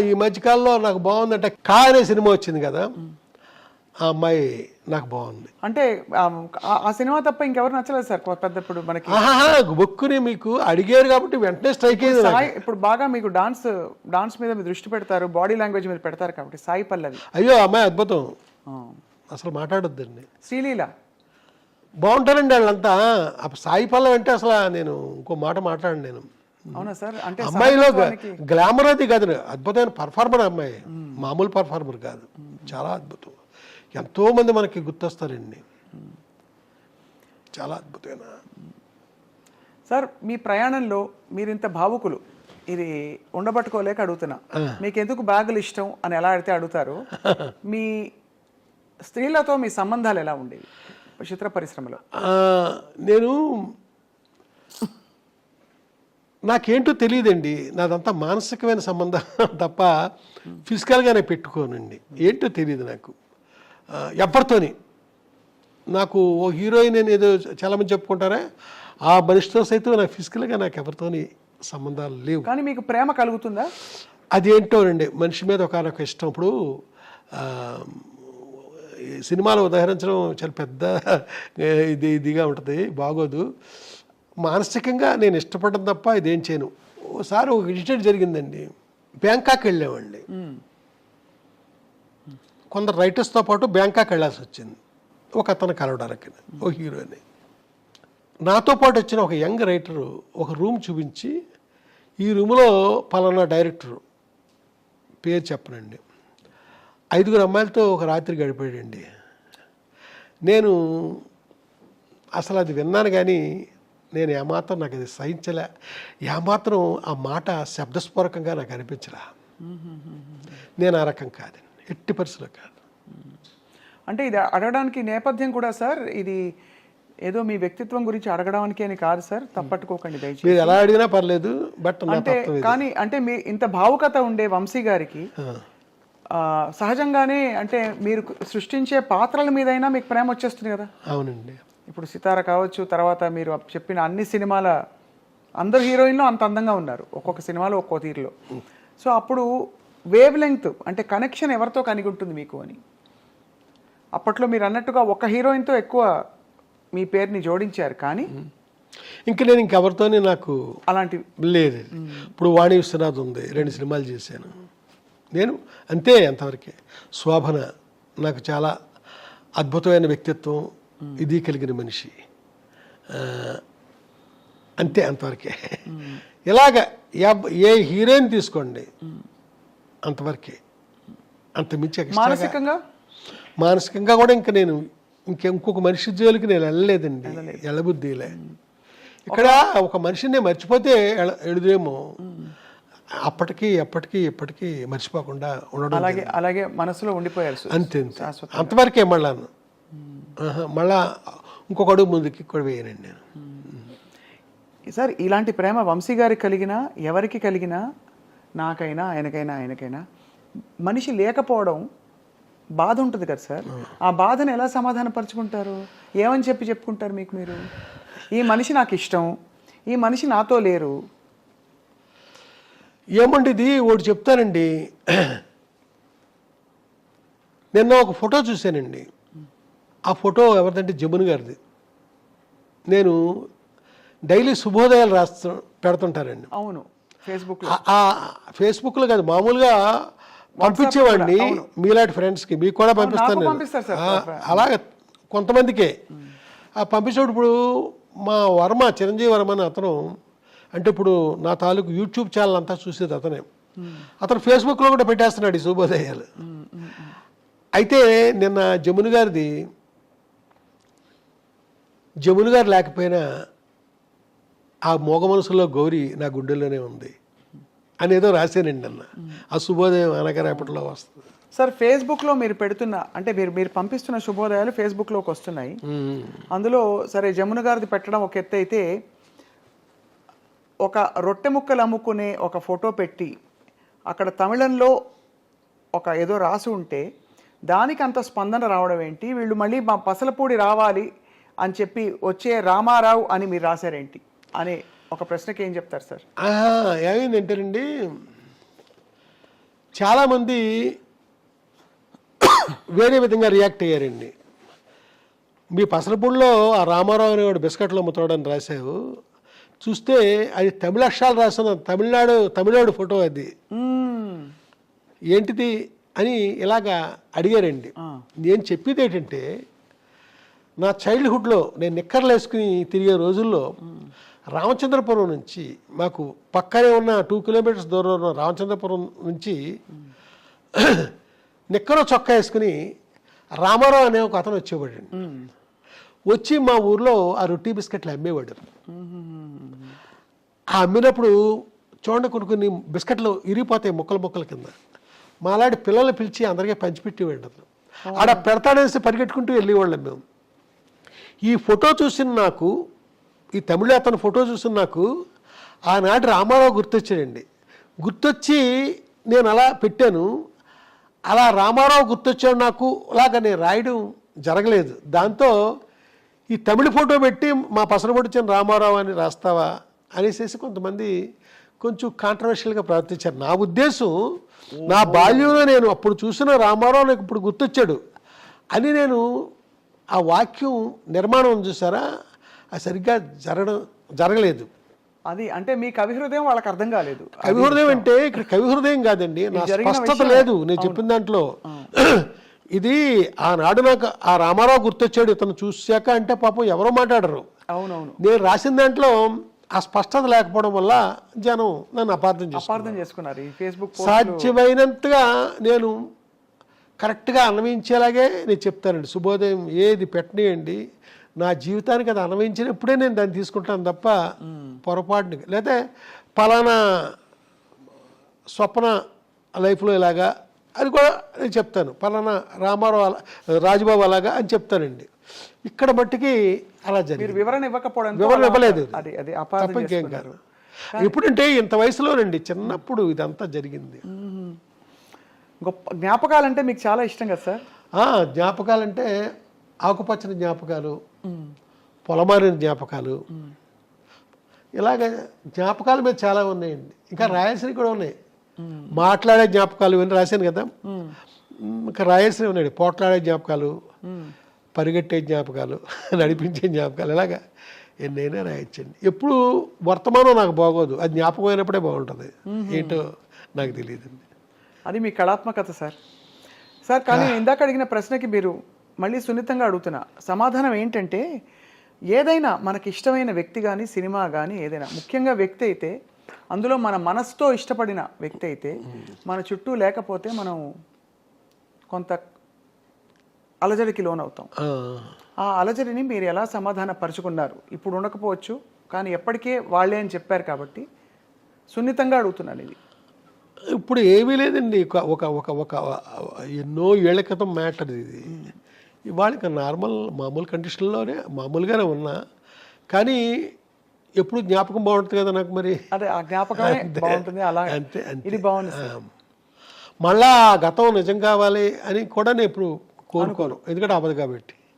ఈ మధ్యకాలంలో నాకు బాగుందంటే కా అనే సినిమా వచ్చింది కదా. ఆ అమ్మాయి నాకు బాగుంది. అంటే ఆ- సినిమా తప్ప ఇంకెవరు నచ్చలేదు సార్ పెద్ద ఇప్పుడు మనకి. బొక్కుని మీకు అడిగారు కాబట్టి వెంటనే స్ట్రైక్ అయింది ఇప్పుడు బాగా మీకు డాన్స్ డాన్స్ మీద మీరు దృష్టి పెడతారు బాడీ లాంగ్వేజ్ మీద పెడతారు కాబట్టి సాయి పల్లవి. అయ్యో అమ్మాయి అద్భుతం. అసలు మాట్లాడొద్దండి. శ్రీలీల. బాగుంటారండి వాళ్ళంతా. సాయి పల్లవి అంటే అసలు నేను ఇంకో మాట మాట్లాడండి నేను. అవునా సార్? అంటే అమ్మాయిలో గ్లామర్ అది కాదు అద్భుతమైన పర్ఫార్మర్ అమ్మాయి. మామూలు పర్ఫార్మర్ కాదు. చాలా అద్భుతం. ఎంతో మంది మనకి గుర్తొస్తారండి చాలా అద్భుతమైన? సార్ మీ ప్రయాణంలో మీరు ఇంత భావుకులు. ఇది ఉండబట్టుకోలేక అడుగుతున్నా. మీకు ఎందుకు బ్యాగులు ఇష్టం అని ఎలా అడిగితే అడుగుతారు? మీ స్త్రీలతో మీ సంబంధాలు ఎలా ఉండేవి? చిత్ర పరిశ్రమలో. నేను నాకేంటో తెలియదండి. నాదంతా మానసికమైన సంబంధం తప్ప ఫిజికల్గానే పెట్టుకోనండి. ఏంటో తెలియదు నాకు. ఎవరితోని నాకు ఓ హీరోయిన్ అని ఏదో చాలామంది చెప్పుకుంటారా? ఆ మనిషితో సైతం నాకు ఫిజికల్గా నాకు ఎవరితోని సంబంధాలు లేవు. కానీ మీకు ప్రేమ కలుగుతుందా? అదేంటోనండి మనిషి మీద ఒకనొక ఇష్టం. ఇప్పుడు సినిమాలు ఉదాహరించడం చాలా పెద్ద ఇది ఇదిగా ఉంటుంది. బాగోదు. మానసికంగా నేను ఇష్టపడడం తప్ప ఇదేం చేయను. ఒకసారి ఒక ఇన్సిడెంట్ జరిగిందండి. బ్యాంకాక్ వెళ్ళామండి కొందరు రైటర్స్తో పాటు బ్యాంకాక్ వెళ్ళాల్సి వచ్చింది. ఒక అతను కలవడానికి ఒక హీరోని నాతో పాటు వచ్చిన ఒక యంగ్ రైటరు ఒక రూమ్ చూపించి ఈ రూమ్లో పలానా డైరెక్టరు పేరు చెప్పనండి. ఐదుగురు అమ్మాయిలతో ఒక రాత్రి గడిపాడండి. నేను అసలు అది విన్నాను కానీ నేను ఏమాత్రం నాకు అది సహించలే. ఏమాత్రం ఆ మాట శబ్దస్ఫూరకంగా నాకు అనిపించలే. నేను ఆ రకం కాదండి. ఎట్టి పరిస్థితుల్లో కాదు. అంటే ఇది అడగడానికి నేపథ్యం కూడా సార్ ఇది ఏదో మీ వ్యక్తిత్వం గురించి అడగడానికి అని కాదు సార్ తప్పట్టుకోకండి దయచేసి. మీరు ఎలా అడిగినా పర్లేదు బట్ అంటే. కానీ అంటే మీ ఇంత భావుకత ఉండే వంశీ గారికి సహజంగానే అంటే మీరు సృష్టించే పాత్రల మీదైనా మీకు ప్రేమ వచ్చేస్తుంది కదా. అవునండి. ఇప్పుడు సితార కావచ్చు తర్వాత మీరు చెప్పిన అన్ని సినిమాల అందరు హీరోయిన్లు అంత అందంగా ఉన్నారు ఒక్కొక్క సినిమాలో ఒక్కో తీరులో. సో అప్పుడు వేవ్ లెంగ్త్ అంటే కనెక్షన్ ఎవరితో కలిగి ఉంటుంది మీకు అని? అప్పట్లో మీరు అన్నట్టుగా ఒక హీరోయిన్తో ఎక్కువ మీ పేరుని జోడించారు కానీ ఇంక నేను ఇంకెవరితోని నాకు అలాంటి లేదు. ఇప్పుడు వాణి విశ్వనాథ్ ఉంది రెండు సినిమాలు చేశాను. నేను అంతే అంతవరకే. శోభన నాకు చాలా అద్భుతమైన వ్యక్తిత్వం ఇది కలిగిన మనిషి. అంతే అంతవరకే. ఇలాగ ఏ హీరోయిన్ తీసుకోండి అంతవరకే. అంత మించి మానసికంగా? మానసికంగా కూడా ఇంకా నేను ఇంక ఇంకొక మనిషి జోలికి నేను వెళ్ళలేదండి. వెళ్ళబుద్ధిలే. ఇక్కడ ఒక మనిషిని మర్చిపోతే ఎడుదేమో అప్పటికి ఎప్పటికీ ఎప్పటికీ మర్చిపోకుండా ఉండడం అలాగే అలాగే మనసులో ఉండిపోయారు అంతే అంతే. అంతవరకే మళ్ళా మళ్ళా ఇంకొక అడుగు ముందుకి కూడా వేయనండి నేను. సార్ ఇలాంటి ప్రేమ వంశీ గారికి కలిగినా ఎవరికి కలిగినా నాకైనా ఆయనకైనా ఆయనకైనా మనిషి లేకపోవడం బాధ ఉంటుంది కదా సార్. ఆ. బాధను ఎలా సమాధానపరుచుకుంటారు? ఏమని చెప్పి చెప్పుకుంటారు మీకు మీరు? ఈ మనిషి నాకు ఇష్టం ఈ మనిషి నాతో లేరు. ఏమండి ఇది ఒకటి చెప్తానండి. నిన్న ఒక ఫోటో చూశానండి. ఆ ఫోటో ఎవరిదంటే జమున్ గారిది. నేను డైలీ శుభోదయాలు రాస్తూ పెడుతుంటారండి. అవును. ఫేస్బుక్ ఫేస్బుక్లో కాదు మామూలుగా పంపించేవాడిని మీలాంటి ఫ్రెండ్స్కి మీకు కూడా పంపిస్తాను అలాగే కొంతమందికే. ఆ పంపించేటప్పుడు ఇప్పుడు మా వర్మ చిరంజీవి వర్మ అని అతను అంటే ఇప్పుడు నా తాలూకు యూట్యూబ్ ఛానల్ అంతా చూసేది అతనే. అతను ఫేస్బుక్లో కూడా పెట్టేస్తున్నాడు ఈ శుభోదయాలు. అయితే నిన్న జమును గారిది జమును గారు లేకపోయినా ఆ మోగ మనసులో గౌరీ నా గుండెల్లోనే ఉంది అని ఏదో రాశానండి అన్న ఆ శుభోదయం అనగా రేపటిలో వస్తుంది. సార్ ఫేస్బుక్లో మీరు పెడుతున్న అంటే మీరు మీరు పంపిస్తున్న శుభోదయాలు ఫేస్బుక్లోకి వస్తున్నాయి. అందులో సరే జమున గారిది పెట్టడం ఒక ఎత్తు అయితే ఒక రొట్టె ముక్కలు అమ్ముకునే ఒక ఫోటో పెట్టి అక్కడ తమిళంలో ఒక ఏదో రాసి ఉంటే దానికి అంత స్పందన రావడం ఏంటి? వీళ్ళు మళ్ళీ మా పసలపూడి రావాలి అని చెప్పి వచ్చే రామారావు అని మీరు రాశారేంటి? అనే ఒక ప్రశ్నకి ఏం చెప్తారు సార్? ఏమైందంటేనండి చాలామంది వేరే విధంగా రియాక్ట్ అయ్యారండి. మీ పసరపూడిలో ఆ రామారావు అనేవాడు బిస్కెట్లు అమ్ముతాడని రాశావు. చూస్తే అది తమిళ అక్షరాలు రాసిన తమిళనాడు తమిళనాడు ఫోటో అది. ఏంటిది అని ఇలాగా అడిగారండి. నేను చెప్పేది ఏంటంటే నా చైల్డ్హుడ్లో నేను నిక్కర్లు వేసుకుని తిరిగే రోజుల్లో రామచంద్రపురం నుంచి మాకు పక్కనే ఉన్న టూ కిలోమీటర్స్ దూరంలో ఉన్న రామచంద్రపురం నుంచి నిక్కర చొక్కా వేసుకుని రామారావు అనే ఒక అతను వచ్చేవాడు. వచ్చి మా ఊర్లో ఆ రొట్టి బిస్కెట్లు అమ్మేవాడు. ఆ అమ్మినప్పుడు చూడండి కొన్ని కొన్ని బిస్కెట్లు ఇరిగిపోతాయి ముక్కలు ముక్కల కింద. మాలాంటి పిల్లల్ని పిలిచి అందరికీ పంచిపెట్టేవాడు అతను. ఆడ పెడతాడేసి పరిగెట్టుకుంటూ వెళ్ళేవాళ్ళం మేము. ఈ ఫోటో చూసిన నాకు ఈ తమిళ అతను ఫోటో చూసిన నాకు ఆనాటి రామారావు గుర్తొచ్చాడండి. గుర్తొచ్చి నేను అలా పెట్టాను. అలా రామారావు గుర్తొచ్చాడు నాకు అలాగ నేను రాయడం జరగలేదు. దాంతో ఈ తమిళ ఫోటో పెట్టి మా పసరపొడిచిన రామారావు అని రాస్తావా అనేసి కొంతమంది కొంచెం కాంట్రవర్షియల్గా ప్రవర్తించారు. నా ఉద్దేశం నా బాల్యంలో నేను అప్పుడు చూసిన రామారావు నాకు ఇప్పుడు గుర్తొచ్చాడు అని నేను ఆ వాక్యం నిర్మాణం చూసారా? అది సరిగ్గా జరగడం జరగలేదు. అది అంటే మీ కవి హృదయం వాళ్ళకి అర్థం కాలేదు. కవి హృదయం అంటే ఇక్కడ కవి హృదయం కాదండి నా స్పష్టత లేదు. నేను చెప్పిన దాంట్లో. ఇది ఆనాడు నాకు ఆ రామారావు గుర్తొచ్చాడు. ఇతను చూశాక అంటే పాపం ఎవరో మాట్లాడరు. అవునవును. నేను రాసిన దాంట్లో ఆ స్పష్టత లేకపోవడం వల్ల జనం నన్ను అపార్థం చేసుకున్నారు. ఈ ఫేస్బుక్ పోస్ట్ సాధ్యమైనంతగా నేను కరెక్ట్గా అన్వయించేలాగే నేను చెప్తానండి. శుభోదయం ఏది పెట్టనియండి. నా జీవితానికి అది అన్వయించినప్పుడే నేను దాన్ని తీసుకుంటాను తప్ప పొరపాటుని లేకపోతే పలానా స్వప్న లైఫ్లో ఇలాగా అది కూడా నేను చెప్తాను. పలానా రామారావు అలా రాజుబాబు అలాగా అని చెప్తానండి. ఇక్కడ మట్టికి అలా జరిగింది. వివరణ ఇవ్వకపోవడం వివరణ ఇవ్వలేదు అది అది అపార్థం తప్ప ఇంకేం. కాదు. ఎప్పుడంటే ఇంత వయసులోనండి చిన్నప్పుడు ఇదంతా జరిగింది. గొప్ప జ్ఞాపకాలంటే మీకు చాలా ఇష్టం కదా సార్? జ్ఞాపకాలంటే ఆకుపచ్చని జ్ఞాపకాలు పొలమారిన జ్ఞాపకాలు. ఇలాగ జ్ఞాపకాలు మీద చాలా ఉన్నాయండి. ఇంకా రాయాల్సినవి కూడా ఉన్నాయి. మాట్లాడే జ్ఞాపకాలు ఇవన్నీ రాశాను కదా. ఇంకా రాయాల్సినవి ఉన్నాయండి. పోట్లాడే జ్ఞాపకాలు పరిగెట్టే జ్ఞాపకాలు నడిపించే జ్ఞాపకాలు ఇలాగా ఎన్నైనా రాయొచ్చండి. ఎప్పుడు వర్తమానం నాకు బాగోదు. అది జ్ఞాపకం అయినప్పుడే బాగుంటుంది ఏంటో నాకు తెలియదండి. అది మీ కళాత్మకత సార్. సార్ కానీ ఇందాక అడిగిన ప్రశ్నకి మీరు మళ్ళీ సున్నితంగా అడుగుతున్నా. సమాధానం ఏంటంటే ఏదైనా మనకి ఇష్టమైన వ్యక్తి కానీ సినిమా కానీ ఏదైనా ముఖ్యంగా వ్యక్తి అయితే అందులో మన మనసుతో ఇష్టపడిన వ్యక్తి అయితే మన చుట్టూ లేకపోతే మనం కొంత అలజడికి లోనవుతాం. ఆ, ఆ అలజడిని మీరు ఎలా సమాధాన పరుచుకున్నారు ఇప్పుడు ఉండకపోవచ్చు కానీ ఎప్పటికే వాళ్ళే అని చెప్పారు కాబట్టి సున్నితంగా అడుగుతున్నాను ఇది. ఇప్పుడు ఏమీ లేదండి. ఒక ఒక ఒక ఎన్నో ఏళ్ళ క్రితం మ్యాటర్ ఇది. ఇవాళ ఇంకా నార్మల్ మామూలు కండిషన్లోనే మామూలుగానే ఉన్నా. కానీ ఎప్పుడు జ్ఞాపకం బాగుంటుంది కదా నాకు మరి. అదే ఆ జ్ఞాపకమే బాగుంటుంది. అలా అంతే ఇది బాగుంది మళ్ళా గతం నిజం కావాలి అని కూడా నేను ఇప్పుడు కోరుకోను. ఎందుకంటే అవ్వదు కాబట్టి.